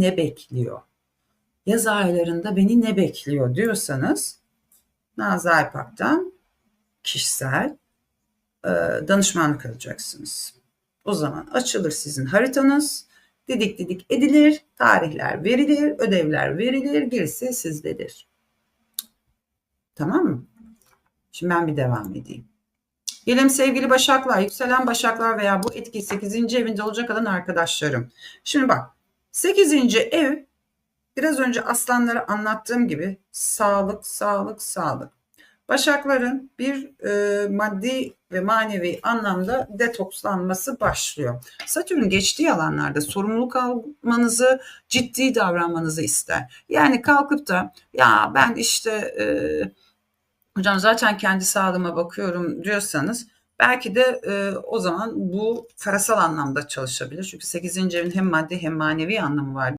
ne bekliyor? Yaz aylarında beni ne bekliyor diyorsanız Nazlı Aypak'tan kişisel e, danışmanlık alacaksınız. O zaman açılır sizin haritanız. Didik didik edilir, tarihler verilir, ödevler verilir, gerisi sizdedir. Tamam mı? Şimdi ben bir devam edeyim. Gelelim sevgili Başaklar, yükselen Başaklar veya bu etki 8. evinde olacak olan arkadaşlarım. Şimdi bak 8. ev biraz önce aslanlara anlattığım gibi sağlık, sağlık, sağlık. Başakların bir e, maddi ve manevi anlamda detokslanması başlıyor. Satürn geçtiği alanlarda sorumluluk almanızı, ciddi davranmanızı ister. Yani kalkıp da ya ben işte e, hocam zaten kendi sağlığıma bakıyorum diyorsanız belki de e, o zaman bu parasal anlamda çalışabilir. Çünkü 8. evin hem maddi hem manevi anlamı var.